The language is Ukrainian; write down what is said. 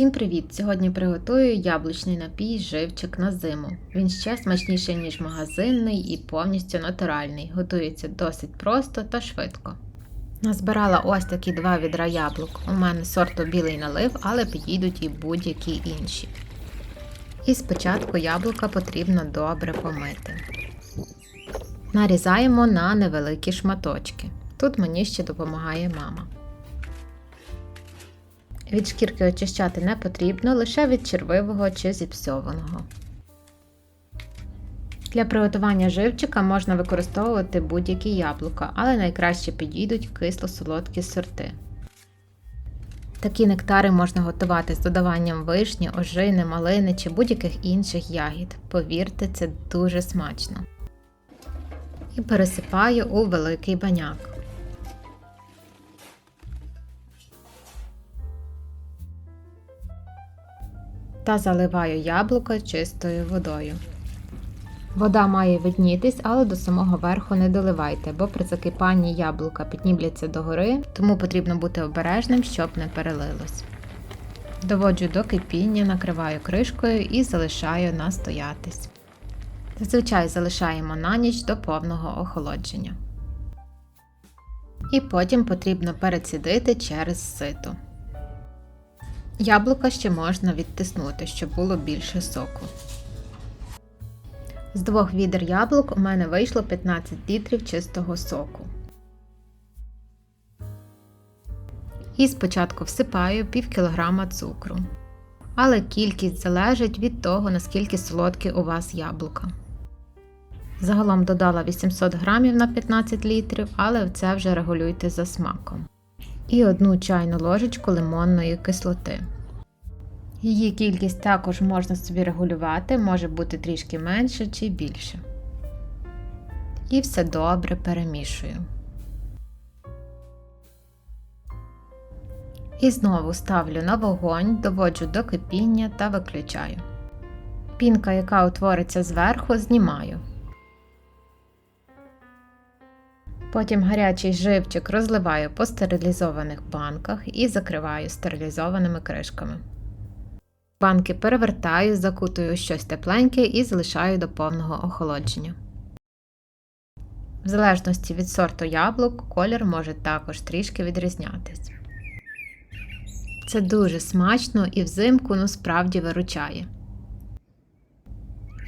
Всім привіт! Сьогодні приготую яблучний напій живчик на зиму. Він ще смачніший, ніж магазинний і повністю натуральний. Готується досить просто та швидко. Назбирала ось такі два відра яблук. У мене сорту білий налив, але підійдуть і будь-які інші. І спочатку яблука потрібно добре помити. Нарізаємо на невеликі шматочки. Тут мені ще допомагає мама. Від шкірки очищати не потрібно, лише від червивого чи зіпсованого. Для приготування живчика можна використовувати будь-які яблука, але найкраще підійдуть кисло-солодкі сорти. Такі нектари можна готувати з додаванням вишні, ожини, малини чи будь-яких інших ягід. Повірте, це дуже смачно. І пересипаю у великий баняк. Та заливаю яблуко чистою водою. Вода має виднітись, але до самого верху не доливайте, бо при закипанні яблука піднібляться догори, тому потрібно бути обережним, щоб не перелилось. Доводжу до кипіння, накриваю кришкою і залишаю настоятись. Зазвичай залишаємо на ніч до повного охолодження. І потім потрібно перецідити через сито. Яблука ще можна відтиснути, щоб було більше соку. З двох відер яблук у мене вийшло 15 літрів чистого соку. І спочатку всипаю пів кілограма цукру. Але кількість залежить від того, наскільки солодкі у вас яблука. Загалом додала 800 грамів на 15 літрів, але це вже регулюйте за смаком і одну чайну ложечку лимонної кислоти. Її кількість також можна собі регулювати, може бути трішки менше чи більше. І все добре перемішую. І знову ставлю на вогонь, доводжу до кипіння та виключаю. Пінка, яка утвориться зверху, знімаю. Потім гарячий живчик розливаю по стерилізованих банках і закриваю стерилізованими кришками. Банки перевертаю, закутую щось тепленьке і залишаю до повного охолодження. В залежності від сорту яблук, колір може також трішки відрізнятись. Це дуже смачно і взимку ну справді виручає.